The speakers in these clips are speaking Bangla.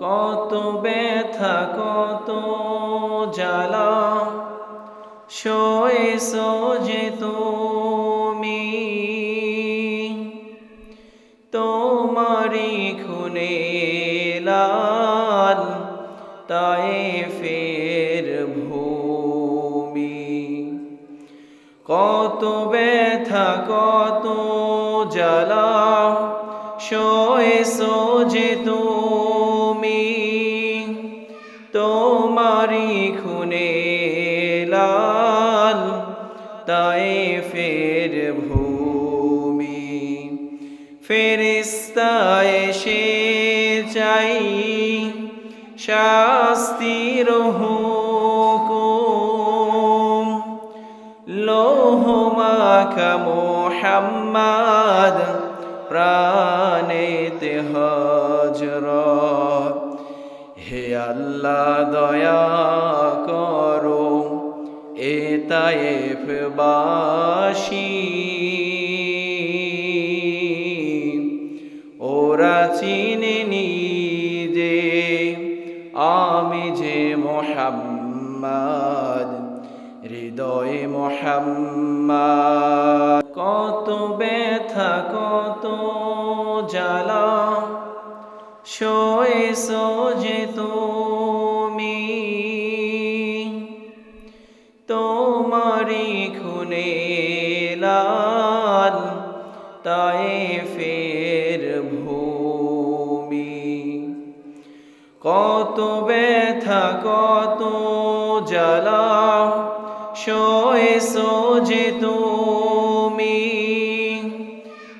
কত ব্যথা, কত জ্বালা। সয়েছ যে তুমি। তোমারি খুনে লাল, তাই ফের ভূমি। কত ব্যথা, কত জ্বালা। সয়েছ যে তুমি। তোমারি খুনে লাল তাই ফের ভূমি। ফেরিস্তা এসে চাই শাস্তির হুকুম। লোহ মাখা মোহাম্মদ প্রাণেতে হজরত হে আল্লাহ দয়া করো এ তায়েফ বাসী। ওরা চিনি যে আমি যে মোহাম্মদ হৃদয় মোহাম্মদ। সয়েছ যে তুমি। তোমারি খুনে লাল তাই ফের ভূমি। কত ব্যথা, কত জ্বালা সয়েছ যে তুমি।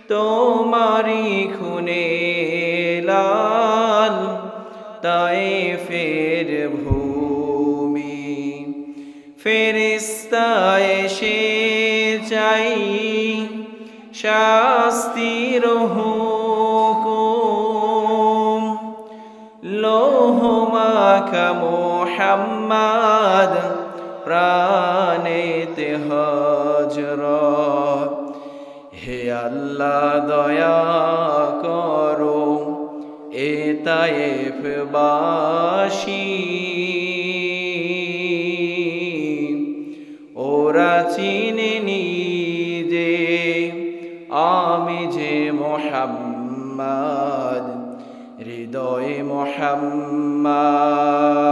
তোমারি খুনে তাই ফের ভূমি। ফেরিস্তা এসে চাই শাস্তির হুকুম। লোহ মাখা মোহাম্মদ প্রাণেতে হজরত হে আল্লাহ দয়া এ বাসী। ওরা চিনি যে আমি যে মোহাম্মদ হৃদয় মোহাম্মদ।